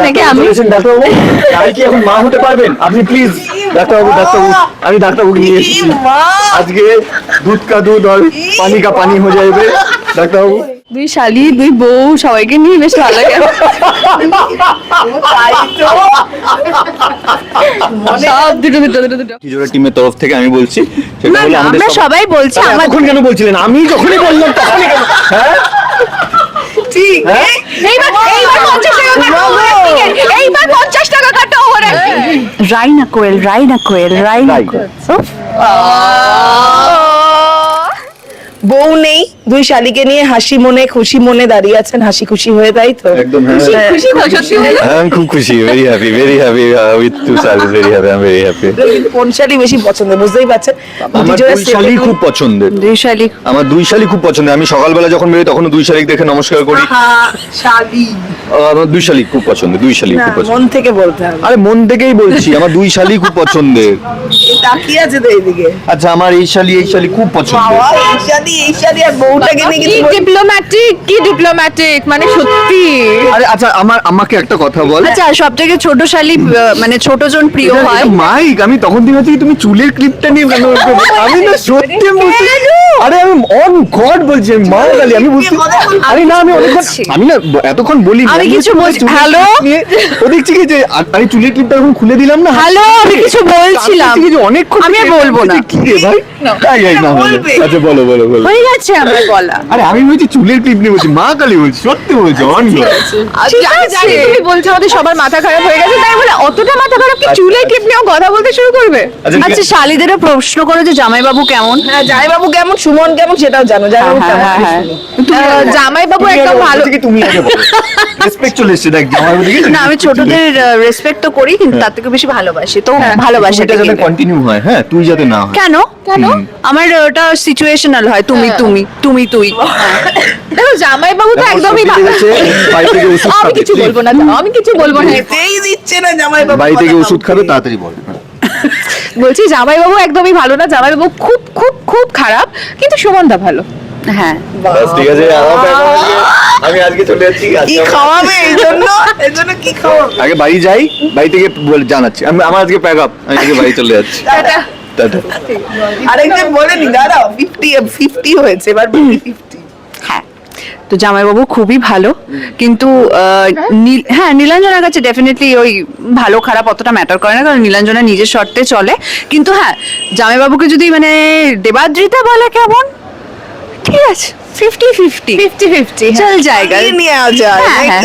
নাকি আমি? চলেছেন ডাক্তারবাবু? তাই কি এখন মা হতে পারবেন? আপনি প্লিজ ডাক্তারবাবু ডাক্তারবাবু আমি ডাক্তারবাবুকে নিয়ে এসেছি। আজকে দুধ কা দুধ আর পানি কা পানি হয়ে যাবে ডাক্তারবাবু? দুই শালি দুই বউ সবাইকে নিয়ে বেশ ভালো লাগে সব দুটো দুটো দুটো দুটো। তিজোরা টিমের তরফ থেকে আমি বলছি সেটা হলো না, আমাদের সব- সবাই বলছি আমার এতক্ষণ কেন বলছিলেন? আমি যখনই বললাম তখনই কেন? হ্যাঁ? ঠিক হ্যাঁ পঞ্চাশ টাকা কাটো overacting এর। এইবার পঞ্চাশ টাকা কাটো overacting এর। রাইনা কোয়েল রাইনা কোয়েল রাইনা রাই। কোয়েল বউ নেই দুই শালিকে নিয়ে হাসি মনে খুশি মনে দাঁড়িয়ে আছেন হাসি খুশি হয়ে তাই তো? একদম হ্যাঁ। আমি খুব খুশি very happy very happy with to service very happy I am very happy কোন শালি বেশি পছন্দ বুঝতেই পারছেন? আমার দুই শালি খুব পছন্দের। দুই শালি আমার দুই শালি খুব পছন্দের আমি সকালবেলা যখন বেরোই তখন দুই শালিক দেখে নমস্কার করি। শালি। আমার দুই শালিক খুব পছন্দের দুই শালিক খুব পছন্দ মন থেকে বলতে হবে। আরে মন থেকেই বলছি আমার দুই শালি খুব পছন্দের। তাকিয়ে আছে তো এইদিকে। আচ্ছা আমার এই শালি এই শালি খুব পছন্দ এই শালি এই শালি আর নিয়ে কি ডিপ্লোম্যাটিক কি ডিপ্লোম্যাটিক মানে সত্যি। আরে আচ্ছা আমার আমাকে একটা কথা বল। আচ্ছা সব থেকে ছোট শালি মানে ছোট জন প্রিয় হয়? মাইক আমি তখন থেকে ভাবছি তুমি চুলের ক্লিপটা নিয়ে কেন আমি না সত্যি বুঝতে আরে আমি অন গড বলছি আমি মা কালী আমি বুঝতে আরে না আমি অনেকক্ষণ আমি না এতক্ষণ বলি আমি কিছু বলছি- হ্যালো? ও দেখছি কি যে আমি চুলের ক্লিপটা এখন খুলে দিলাম না? হ্যালো আমি কিছু বলছিলাম। আমি অনেক আমি বলব না। কি? রে ভাই না। আচ্ছা বলো বলো বলো। হয়ে গেছে আমার। আরে আমি বলছি চুলের ক্লিপ নিয়ে বলছি মা কালী বলছি সত্যি বলছি অন ঠিক তুমি বলছো আমাদের সবার মাথা খারাপ হয়ে গেছে তাই বলে অতটা মাথা খারাপ কি চুলের ক্লিপ নিয়েও কথা বলতে শুরু করবে? আচ্ছা, আচ্ছা। শালিদেরও প্রশ্ন করো যে জামাইবাবু কেমন? হ্যাঁ জামাইবাবু কেমন সুমন কেমন সেটাও জানো জামাইবাবু হ্যাঁ, হ্যাঁ, হ্যাঁ। জামাইবাবু একদম ভালো তুমি আগে বলো। রেসপেক্ট চলে এসেছে দেখ জামাই না আমি ছোটদের রেসপেক্ট তো করি কিন্তু তার থেকে বেশি ভালোবাসি তো ভালোবাসি এটা যাতে কন্টিনিউ হয় হ্যাঁ তুই যাতে না কেন? কেন? আমার ওটা সিচুয়েশনাল হয় তুমি তুমি তুমি তুই। দেখো জামাইবাবু তো একদমই আমি কিছু বলব না আমি কিছু বলব না। যেতেই দিচ্ছে না জামাইবাবু বাড়ি থেকে ওষুধ খাবে তাড়াতাড়ি বল। বলছি জামাইবাবু একদমই ভালো না জামাইবাবু খুব খুব খুব খারাপ কিন্তু সুমনদা ভালো। হ্যাঁ। ঠিক আছে আমি আজকে চলে যাচ্ছি কি খাওয়াবে? এই জন্য এই জন্য কি খাওয়াবে? আগে বাড়ি যাই বাড়ি থেকে জানাচ্ছি। আমি আমার আজকে প্যাক আপ আমি আজকে বাড়ি চলে যাচ্ছি। আরেকজন বলেনি দাঁড়াও ফিফটি ফিফটি হয়েছে এবার ফিফটি হ্যাঁ তো জামাইবাবু খুবই ভালো কিন্তু হ্যাঁ নীলাঞ্জনার কাছে ডেফিনেটলি ওই ভালো খারাপ অতটা ম্যাটার করে না কারণ নীলাঞ্জনা নিজের শর্তে চলে। কিন্তু হ্যাঁ জামাইবাবুকে যদি মানে দেবাদ্রিতা বলে কেমন? ঠিক আছে ফিফটি ফিফটি ফিফটি ফিফটি চল জায়গা নিয়ে যায় হ্যাঁ, হ্যাঁ?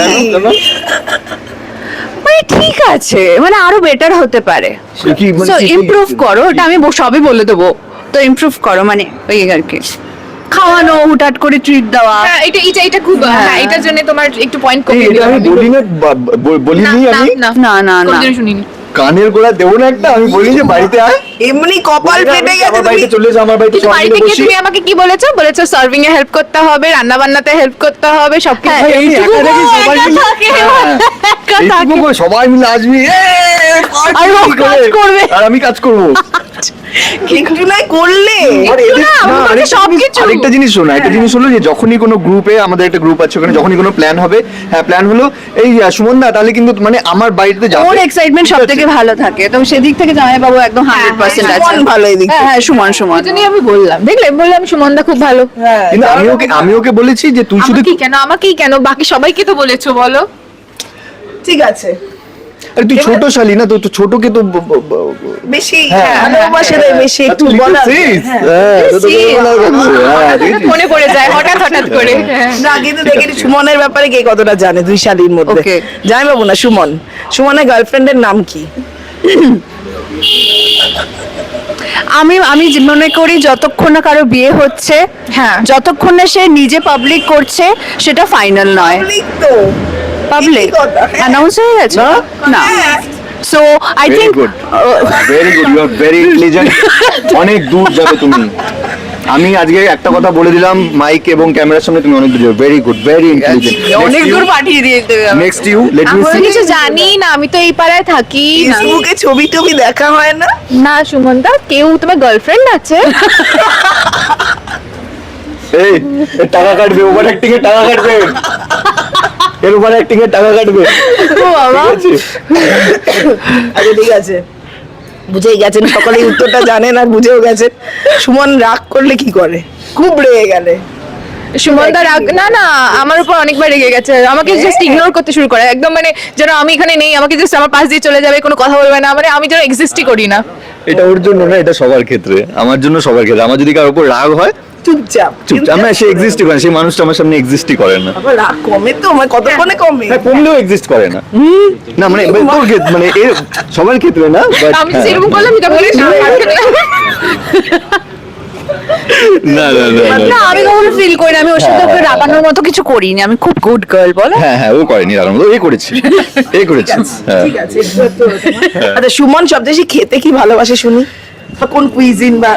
মানে ঠিক আছে মানে আরও বেটার হতে পারে। সে কি মানে ইমপ্রুভ করো ওটা আমি সবই বলে দেবো। তো ইমপ্রুভ করো মানে ওই আর কি। খাওয়ানো হুটহাট করে ট্রিট দেওয়া। হ্যাঁ এটা এটা এটা খুব হ্যাঁ। হ্যাঁ এটার জন্য তোমার একটু পয়েন্ট কমিয়ে এটা আমি বলিনি না, আমি? না, না না না। কোনদিনও শুনিনি। কানের গোড়া দেবো না একটা? আমি বলি যে বাড়িতে আয়। এমনি কপাল ফেটে গেছে বাড়িতে চলে এসো আমার বাড়িতে সবাই বাড়িতে মিলে গিয়ে বসি। তুমি আমাকে কি বলেছ? বলেছ সার্ভিং এ হেল্প করতে হবে রান্না বান্নাতে হেল্প করতে হবে সবকিছু হ্যাঁ, ভাই, একা থাকি, সবাই মিলে- থাকে, হ্যাঁ। সবাই মিলে আসবি। আর আমি কাজ করব। একটু নাই করলে আরেকটা জিনিস- জিনিস শোনো একটা জিনিস হলো যে যখনই কোনো গ্রুপে আমাদের একটা গ্রুপ আছে ওখানে যখনই কোনো প্ল্যান হবে হ্যাঁ প্ল্যান হলো এই সুমন দা তাহলে কিন্তু মানে আমার বাড়িতে যাবে। ওর এক্সাইটমেন্ট সব থেকে ভালো থাকে। তো সেদিক থেকে জামাইবাবু একদম হান্ড্রেড পার্সেন্ট আছে। সুমন ভালো এদিক হ্যাঁ হ্যাঁ সুমন সুমন। এটা নিয়ে আমি বললাম। দেখলে বললাম সুমনদা খুব ভালো। হ্যাঁ কিন্তু আমি ওকে আমি ওকে বলেছি যে তুই শুধু কেন আমাকেই কেন? বাকি সবাইকে তো বলেছ বলো। ঠিক আছে। আরে তুই ছোট শালি না তো তো ছোটকে তো বেশি হ্যাঁ, ভালোবাসে দেয় বেশি একটু বলা হ্যাঁ। হ্যাঁ, হ্যাঁ? মনে পড়ে যায় হঠাৎ হঠাৎ করে। হ্যাঁ। না কিন্তু দেখি সুমনের ব্যাপারে কে কতটা জানে দুই শালির মধ্যে. জানি বাবু না সুমন। সুমনের গার্লফ্রেন্ডের নাম কি? আমি আমি যে মনে করি যতক্ষণ না কারও বিয়ে হচ্ছে হ্যাঁ। যতক্ষণ না সে নিজে পাবলিক করছে সেটা ফাইনাল নয়। পাবলিক তো। অ্যানাউন্স হয়ে। গেছে? না? So I good. Very good you are very intelligent অনেক দূর যাবে তুমি। আমি আজকে একটা কথা বলে দিলাম মাইক এবং ক্যামেরার সামনে তুমি অনেক দূর ভেরি গুড ভেরি ইন্টেলিজেন্ট অনেক দূর পাঠিয়ে দিয়ে দেবে next you let me see কিছু জানি না আমি তো এই পাড়ায় থাকি ফেসবুকে ছবি টবি দেখা হয় না? না সুমনদা কেউ তোমার গার্লফ্রেন্ড আছে? এই টাকা কাটবে ওভার অ্যাক্টিং এ টাকা কাটবে। এর উপর অ্যাক্টিং এর টাকা কাটবে। ও বাবা? আচ্ছা ঠিক আছে। বুঝেই গেছেন সকলে উত্তরটা জানেন আর বুঝেও গেছেন। সুমন রাগ করলে কি করে? খুব রেগে গেলে। সুমনদা রাগ না না আমার উপর অনেকবার রেগে গেছে। আমাকে জাস্ট ইগনোর করতে শুরু করে। একদম মানে যেন আমি এখানে নেই আমাকে জাস্ট আমার পাশ দিয়ে চলে যাবে কোনো কথা বলবে না। মানে আমি যেন এক্সিস্টই করি না। এটা ওর জন্য না এটা সবার ক্ষেত্রে। আমার জন্য সবার ক্ষেত্রে। আমার যদি কারোর উপর রাগ হয় চুপচাপ। চুপচাপ। না সে এক্সিস্টই করে না, সেই মানুষটা আমার সামনে এক্সিস্টই করে না। আবার রাগ কমে তো মানে কতক্ষণে কমে। হ্যাঁ কমলেও এক্সিস্ট করে না। না মানে তোর ক্ষেত্রে মানে এর সবার ক্ষেত্রে না আমি হ্যাঁ। যেরকম করলাম এটা বলে না না না না। আমি কখনো ফিল করি না। আমি ওর সাথে ওকে রাগানোর মতো কিছু করিনি আমি খুব গুড গার্ল বলো। হ্যাঁ হ্যাঁ ও করেনি মতো এ করেছে এ করেছে হ্যাঁ। ঠিক আছে একটু একটু হতো না। আচ্ছা সুমন সবচেয়ে বেশি খেতে কি ভালোবাসে শুনি? কোন কুইজিন বা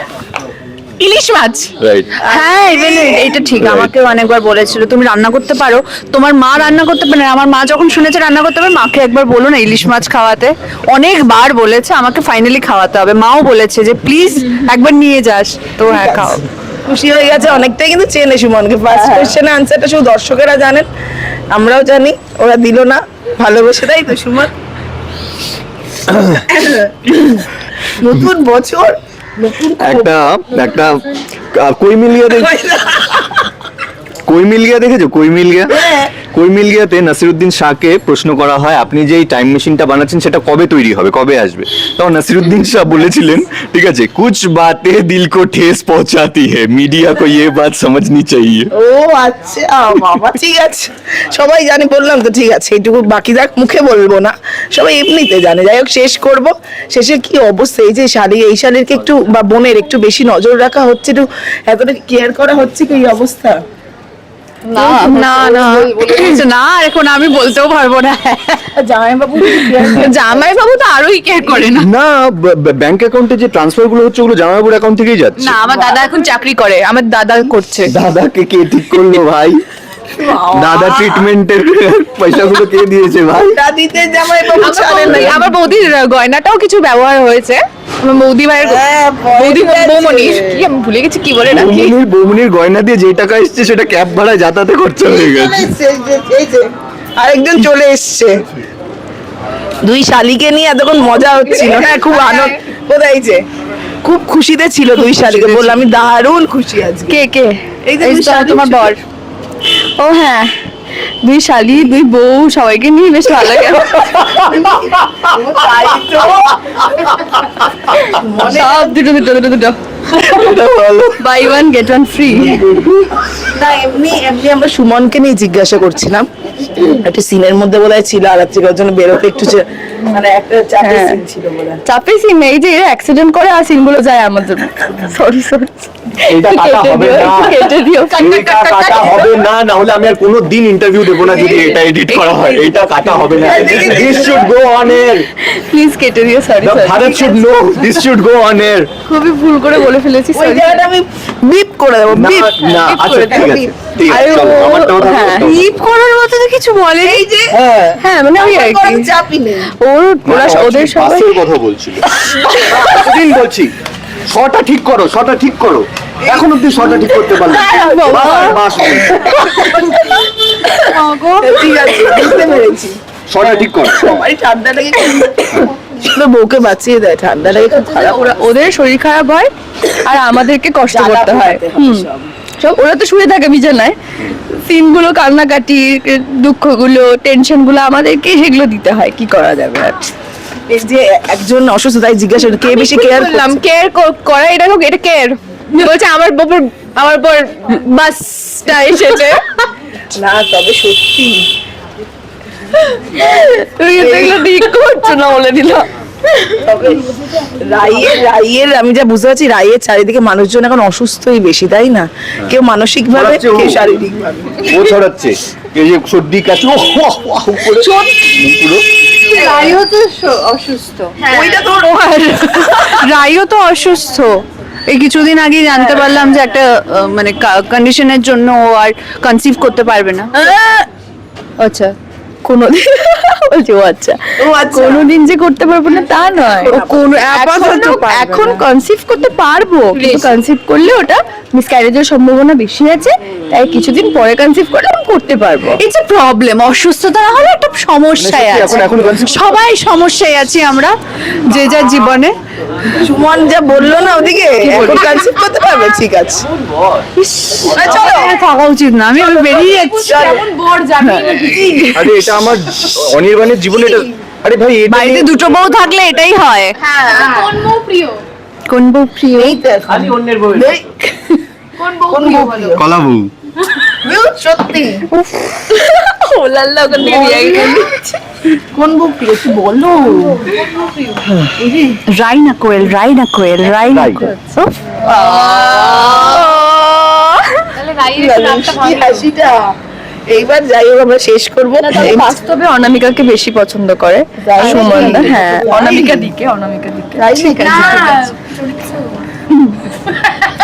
ইলিশ মাছ? রাইট হ্যাঁ ইভেন এটা ঠিক. আমাকে অনেকবার বলেছিল তুমি রান্না করতে পারো। তোমার মা রান্না করতে পারে না। আমার মা যখন শুনেছে রান্না করতে পারে মাকে একবার বলো না ইলিশ মাছ খাওয়াতে। অনেকবার বলেছে আমাকে ফাইনালি খাওয়াতে হবে। মাও বলেছে যে প্লিজ একবার নিয়ে যাস। তো হ্যাঁ খাও। খুশি হয়ে গেছে অনেকটাই কিন্তু চেনে সুমনকে। ফার্স্ট কোশ্চেনের আনসারটা শুধু দর্শকেরা জানেন আমরাও জানি ওরা দিল না ভালোবেসে তাই তো সুমন? নতুন বছর একটা একটা আহ, কই মিল গিয়া দেখ কই মিল গিয়া? দেখেছ? কই মিল গিয়া? কুর্মিলিয়াতে নাসিরুদ্দিন শাহকে প্রশ্ন করা হয়, আপনি যে এই টাইম মেশিনটা বানাচ্ছেন, সেটা কবে তৈরি হবে? কবে আসবে? তখন নাসিরুদ্দিন শাহ বলেছিলেন, ঠিক আছে, কুছ বাতে দিল কো ঠেস পৌঁছাতি হে মিডিয়া কো ইয়ে বাত সমঝনি চাইয়ে ও আচ্ছা বাবা, ঠিক আছে। সবাই জানে, বললাম তো, ঠিক আছে, এইটুকু বাকি যাক মুখে বলব না। সবাই এমনিতে জানে। যাই হোক, শেষ করব। শেষে কি অবস্থা? এই যে শাড়ি, এই শাড়ির একটু, বা বোনের একটু বেশি নজর রাখা হচ্ছে? একটু এতটা কেয়ার করা হচ্ছে কি এই অবস্থা? না না, না। এখন আমি বলতেও পারব না। জামাইবাবু জামাই বাবু তো আরোই কেয়ার করে না। না ব্যাংক অ্যাকাউন্টে যে ট্রান্সফারগুলো হচ্ছে ওগুলো জামাইবাবুর অ্যাকাউন্ট থেকেই যাচ্ছে। না আমার দাদা এখন চাকরি করে আমার দাদা করছে। দাদাকে কে ঠিক করল ভাই? দাদা ট্রিটমেন্টের পয়সাগুলো কে দিয়েছে ভাই? দিতে জামাইবাবু আমার ছাড়ে না। আমার বৌদির গয়নাটাও কিছু ব্যবহার হয়েছে। বৌদি ভাইয়ের হ্যাঁ, বৌদি বৌমনির কি আমি ভুলে গেছি কি বলে রাখি? বৌমনির বৌমনির গয়না দিয়ে যে টাকা এসছে সেটা ক্যাব ভাড়ায় যাতায়াতে খরচা হয়ে গেছে। চলে আরেকজন এসছে। দুই শালিকে নিয়ে এতক্ষণ মজা হচ্ছিল না খুব আনন্দ। কোথায় যে? খুব খুশিতে ছিল দুই শালিকে। বললাম আমি দারুণ খুশি আজকে কে কে? এই যে তোমার বর। ও হ্যাঁ। দুই শালি দুই বউ সবাইকে নিয়ে বেশ ভালো লাগে। সব দুটো দুটো দুটো দুটো। Buy one get one free না এমনি এমনি আমরা সুমনকে নিয়ে জিজ্ঞাসা করছিলাম। একটা সিনের মধ্যে বোধহয় ছিল আর জন্য বেরোতে একটু মানে একটা চাপের হ্যাঁ। সিন ছিল চাপে সিন এই যে অ্যাক্সিডেন্ট করে আর সিনগুলো যায় আমাদের। সরি সরি এইটা কাটা হবে না। কেটে দিও। কাটা হবে না না হলে আমি আর কোনো দিন ইন্টারভিউ দেবো না যদি এটা এডিট করা হয়। এইটা কাটা হবে না। This should go on air please কেটে দিও sorry sorry Bharat should know this should go on air খুবই ভুল করে বলে ফেলেছি ওই জায়গাটা আমি বিপ করে দেবো বিপ না আচ্ছা ঠিক আছে হ্যাঁ করার মতো তো কিছু বলে এই যে হ্যাঁ হ্যাঁ মানে ওই আর কি। চাপই নেই। ওর ওরা ওদের সবাই কথা বলছিল। এতদিন বলছি শটা ঠিক করো শটা ঠিক করো। এখন অব্দি শটা ঠিক করতে পারলে ঠিক আছে বুঝতে পেরেছি। শটা ঠিক করো সবারই ঠান্ডা লেগে তো বউকে বাঁচিয়ে দেয় ঠান্ডা লেগে খুব খারাপ। ওরা ওদের শরীর খারাপ হয় আর আমাদেরকে কষ্ট করতে হয়। সব। ওরা তো শুয়ে থাকে বিছানায়। সিনগুলো কান্নাকাটি দুঃখগুলো টেনশনগুলো আমাদেরকে সেগুলো দিতে হয়। কি করা যাবে আর? এই যে একজন অসুস্থ তাই জিজ্ঞাসা কে বেশি কেয়ার বললাম কেয়ার করা এটা হোক এটা কেয়ার বলছে আমার বপর আমার পর বাসটা এসেছে। না তবে সত্যি। তুমি তো এগুলো ঠিক করছ না বলে দিলাম রাইয়ের রাইয়ের আমি যা বুঝতে পারছি রাইয়ের চারিদিকে মানুষজন এখন অসুস্থই বেশি তাই না? কেউ মানসিক ভাবে কেউ শারীরিক ভাবে ও ছড়াচ্ছে। এই যে সর্দি কাছে ও ওয়াহ, ওয়াহ করে পুরো। রাইও তো অসুস্থ। ওইটা তো রাইও তো অসুস্থ। এই কিছুদিন আগে জানতে পারলাম যে একটা মানে কন্ডিশনের জন্য ও আর কনসিভ করতে পারবে না। আচ্ছা। কোনোদিন বলছি ও আচ্ছা। ও আচ্ছা। কোনোদিন যে করতে পারব না তা নয়। ও কোনো আপাতত এখন। কনসিভ করতে পারব কিন্তু কনসিভ করলে ওটা মিসক্যারেজের সম্ভাবনা বেশি আছে তাই কিছুদিন পরে কনসিভ করলে আমি করতে পারব। ইটস এ প্রবলেম অসুস্থতা না হলে একটা সমস্যায় মানে আছে। এখন- এখন সবাই সমস্যায় আছি আমরা যে যার জীবনে। সুমন যা বলল না ওদিকে? এখন করতে পারবে? ঠিক আছে। চলো। থাকা উচিত না আমি বেরিয়ে যাচ্ছি। আরে এটা আমার অনির্বাণের জীবনে এটা আরে ভাই বাড়িতে দুটো বউ থাকলে এটাই হয়। কোন বউ প্রিয়? কোন বউ প্রিয়? এই খালি অন্যের বউ কোন বউ প্রিয়? কলা বউ। সত্যি। ও ওখান থেকে দিয়ে কোন বউ একটু বলো রাইনা কোয়েল রাইনা কোয়েল রাইনা কোয়েল উফ, তাহলে রাইয়ের কি হাসিটা এইবার যাই হোক আমরা শেষ করব বাস্তবে অনামিকাকে বেশি পছন্দ করে হ্যাঁ অনামিকা দিকে অনামিকা দিকে।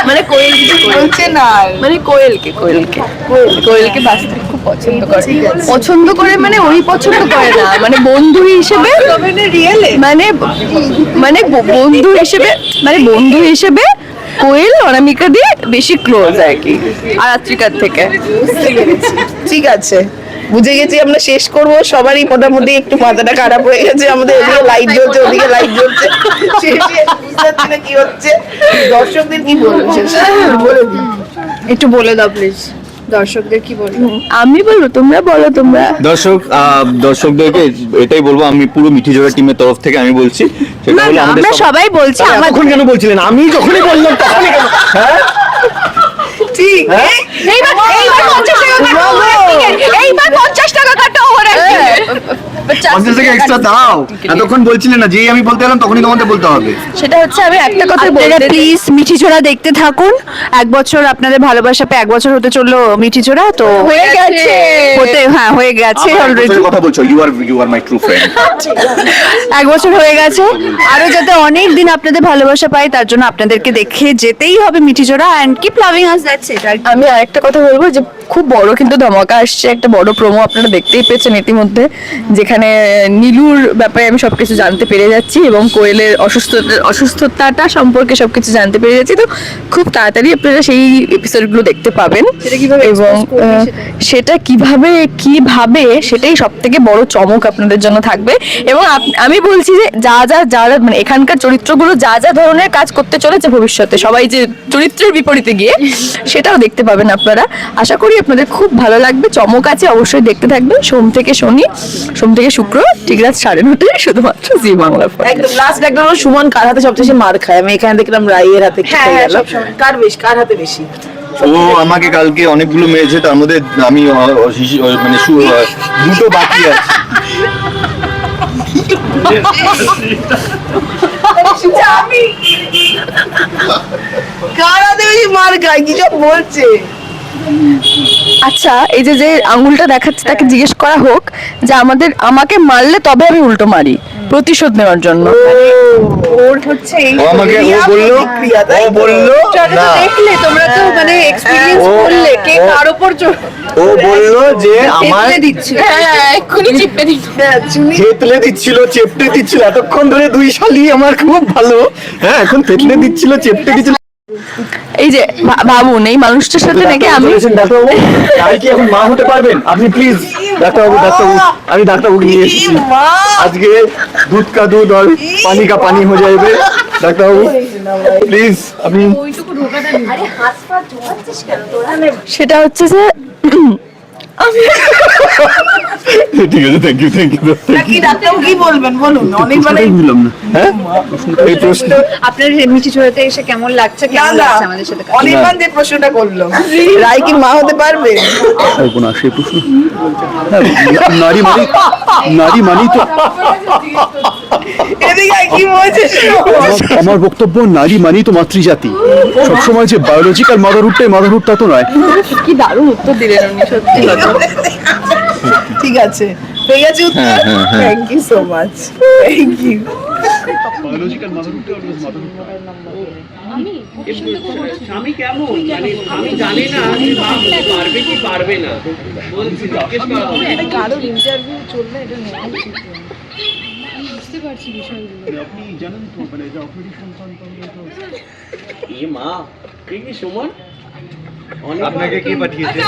মানে কোয়েল। বলছে না মানে কোয়েলকে কোয়েলকে কোয়েলকে বাস্তবে পছন্দ করে। পছন্দ করে মানে ওই পছন্দ করে না। মানে বন্ধু হিসেবে মানে মানে বন্ধু হিসেবে মানে বন্ধু হিসেবে কোয়েল অনামিকা দিয়ে বেশি ক্লোজ আর কি আর আত্রিকার থেকে। ঠিক আছে। বুঝে গেছি আমরা শেষ করব। সবারই মোটামুটি একটু মাথাটা খারাপ হয়ে গেছে। আমাদের এদিকে লাইট জ্বলছে ওদিকে লাইট জ্বলছে। কি হচ্ছে। দর্শকদের কি বলব? শেষে বলে একটু বলে দাও প্লিজ দর্শকদের কি বলব আমি বলব তোমরা বলো তোমরা দর্শক আহ, দর্শকদেরকে এটাই বলব আমি পুরো মিঠি জোড়া টিমের তরফ থেকে আমি বলছি সেটা হলো আমরা সবাই বলছি এতক্ষণ কেন বলছিলেন আমি যখনই বললাম তখনই কেন হ্যাঁ ঠিক হ্যাঁ? এইবার এইবার পঞ্চাশ টাকা কাটো। এইবার পঞ্চাশ টাকা কাটো overacting-এর। পঞ্চাশ টাকা এক্সট্রা দাও এতক্ষণ বলছিলেন না যেই আমি বলতে গেলাম তখনই তোমাদের বলতে হবে। সেটা হচ্ছে আমি একটা কথা বলতে প্লিজ মিঠি ছোড়া দেখতে থাকুন। এক বছর আপনাদের ভালোবাসা পেয়ে এক বছর হতে চলল মিঠি ছোড়া তো হয়ে গেছে। হতে হ্যাঁ হয়ে গেছে অলরেডি কথা বলছো you are you are my true friend এক বছর হয়ে গেছে। আরও যাতে অনেক দিন আপনাদের ভালোবাসা পাই তার জন্য আপনাদেরকে দেখে যেতেই হবে মিঠি জোড়া and keep loving us that's it আমি আরেকটা কথা বলব যে খুব বড় কিন্তু ধমাকা আসছে একটা বড় প্রোমো আপনারা দেখতেই পেয়েছেন ইতিমধ্যে যেখানে নীলুর ব্যাপারে আমি সবকিছু জানতে পেরে যাচ্ছি এবং কোয়েলের অসুস্থতা অসুস্থতাটা সম্পর্কে সবকিছু জানতে পেরে যাচ্ছি। তো খুব তাড়াতাড়ি আপনারা সেই এপিসোডগুলো দেখতে পাবেন এবং সেটা? কীভাবে কীভাবে সেটাই সব থেকে বড় চমক আপনাদের জন্য থাকবে। এবং আমি বলছি যে যা যা যা যা মানে এখানকার চরিত্রগুলো যা যা ধরনের কাজ করতে চলেছে ভবিষ্যতে সবাই যে চরিত্রের বিপরীতে গিয়ে সেটাও দেখতে পাবেন আপনারা। আশা করি আপনাদের খুব ভালো লাগবে। চমক আছে অবশ্যই দেখতে থাকবেন। সোম থেকে শনি সোম থেকে শুক্র ঠিক রাত সাড়ে নটায় শুধুমাত্র জি বাংলা একদম লাস্ট একদম সুমন কার হাতে সবচেয়ে বেশি মার খায়? আমি এখানে দেখলাম রাইয়ের হাতে হ্যাঁ, খেয়ে গেল। কার বেশি কার হাতে বেশি? ও আমাকে কালকে অনেকগুলো মেরেছে তার মধ্যে আমি মানে দুটো বাকি আছে। কার মার খায়? কি সব বলছে? আচ্ছা এই যে যে আঙুলটা দেখাচ্ছে তাকে জিজ্ঞেস করা হোক যে আমাদের আমাকে মারলে তবে আমি উল্টো মারি প্রতিশোধ নেওয়ার জন্য। ওর হচ্ছে এই আমাকে ও বলল? ও তো? বলল? না। দেখলে তোমরা তো মানে এক্সপিরিয়েন্স ও- করলে কে কার উপর ও বলল যে আমার হ্যাঁ এক্ষুনি চিপে দিচ্ছি। হ্যাঁ, চুনি থেতলে দিচ্ছিল চেপটে দিচ্ছিল। এতক্ষণ ধরে দুই শালি আমার খুব ভালো। হ্যাঁ এখন থেতলে দিচ্ছিল চেপটে দিচ্ছিল। এই যে ভাবুন এই মানুষটার সাথে নাকি আমি আমি ডাক্তারবাবু? তাই কি এখন মা হতে পারবেন? আপনি প্লিজ ডাক্তারবাবু ডাক্তারবাবু আমি ডাক্তারবাবুকে নিয়ে এসেছি। আজকে দুধ কা দুধ আর পানি কা পানি হয়ে যাবে ডাক্তারবাবু প্লিজ আপনি সেটা হচ্ছে যে ঠিক আছে থ্যাংক ইউ থ্যাংক ইউ কি বলবেন? বলুন অনেক মানে না। হ্যাঁ? এই প্রশ্ন আপনার মিঠি ছোড়াতে এসে কেমন লাগছে? কেমন লাগছে আমাদের সাথে? অনির্বাণ যে প্রশ্নটা করল। রায় কি মা হতে পারবে? না সেই প্রশ্ন? হ্যাঁ, নারী মানে নারী মানেই তো আমার- বক্তব্য নারী মানেই তো মাতৃজাতি। সবসময় যে বায়োলজিক্যাল মাদারহুডটাই মাদারহুড তা তো নয়। কি দারুণ উত্তর দিলেন উনি সত্যি ঠিক আছে। পেয়ে গেছে উত্তর? Thank you so much thank you biological মাদারহুডটা always স্বামী কেমন? মানে আমি জানি না যে মা হতে পারবে কি পারবে না। বলছি জিজ্ঞেস করা হবে কারোর ইন্টারভিউ চলবে? এটা আপনি জানেন তো মানে যে অপারেশন সন্তান তাহলে তো এ মা কে কি সমান? আপনাকে কে পাঠিয়েছে?